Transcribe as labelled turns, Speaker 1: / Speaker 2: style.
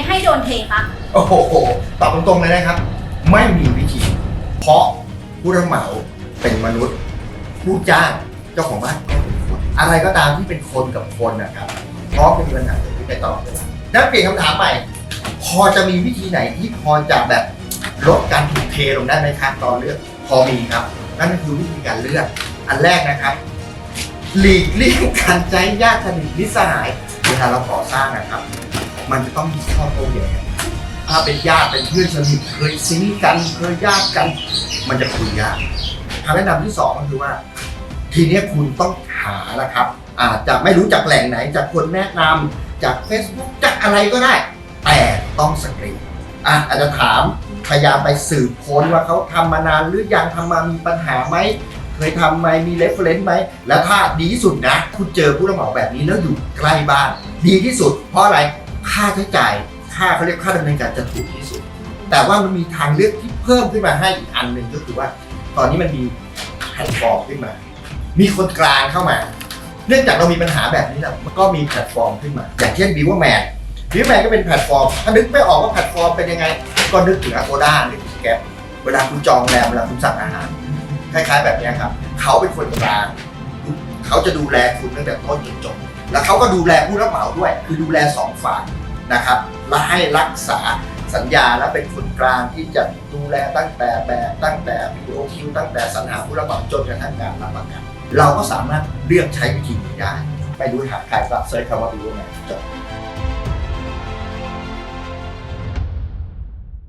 Speaker 1: ไม่ให้โดนเทคะ
Speaker 2: โอ้โหตอบตรงๆเลยนะครับ ไม่มีวิธี เพราะผู้รับเหมาเป็นมนุษย์ผู้จ้างเจ้าของบ้านก็เป็นคนอะไรก็ตามที่เป็นคนกับคนนะครับเพราะเป็นปัญหาเกิดขึ้นไปตลอดเวลานั่นเปลี่ยนคำถามใหม่พอจะมีวิธีไหนที่พอจะแบบลดการถูกเทลงได้ไหมครับตอนเลือกพอมีครับ นั่นก็คือวิธีการเลือกอันแรกนะครับ หลีกเลี่ยงการใช้ญาติสนิทมิตรสหายเวลาเราก่อสร้างนะครับ มันจะต้องมีข้อโต้แย้งถ้าเป็นญาติเป็นเพื่อนสนิทเคยซิงกันเคยญาติกัน มันจะคุยยากคำแนะนำที่สองก็คือว่า ทีนี้คุณต้องหานะครับ อาจจะไม่รู้จากแหล่งไหน จากคนแนะนำจาก Facebook จากอะไรก็ได้ แต่ต้องสกรีนอะอาจจะถามพยายามไปสืบค้นว่าเขาทำมานานหรือยังทำมามีปัญหาไหมเคยทำไหมมีเรฟเฟรนซ์ไหม แล้วถ้าดีที่สุดนะ คุณเจอผู้รับเหมาแบบนี้แล้วอยู่ใกล้บ้าน ดีที่สุดเพราะอะไร ค่าใช้จ่ายค่าเขาเรียกค่าดำเนินการจะถูกที่สุด แต่ว่ามันมีทางเลือกที่เพิ่มขึ้นมาให้อีกอันหนึ่งก็คือว่า ตอนนี้มันมีแพลตฟอร์มขึ้นมา มีคนกลางเข้ามา เนื่องจากเรามีปัญหาแบบนี้แหละมันก็มีแพลตฟอร์มขึ้นมา อย่างเช่น b i w แมน b i w แมนก็เป็นแพลตฟอร์ม ถ้านึกไม่ออกว่าแพลตฟอร์มเป็นยังไง ก็นึกถึง Agoda นึกถึงแกเวลาคุณจองโรงแรมเวลาคุณสั่งอาหารคล้ายๆ แบบนี้ครับ เขาเป็นคนกลาง เขาจะดูแลคุณตั้งแต่ต้นจนจบ แล้วเขาก็ดูแลผู้รับเหมาด้วย คือดูแลสองฝ่ายนะครับและให้รักษาสัญญาและเป็นคนกลางที่จะดูแลตั้งแต่แบบตั้งแต่วิดีโอคิวตั้งแต่สรรหาผู้รับเหมาจนกระทั่งการรับประกันเราก็สามารถเลือกใช้วิธีนี้ได้ ไปดูหาใครก็เซิร์ชคำว่าดูแลจบ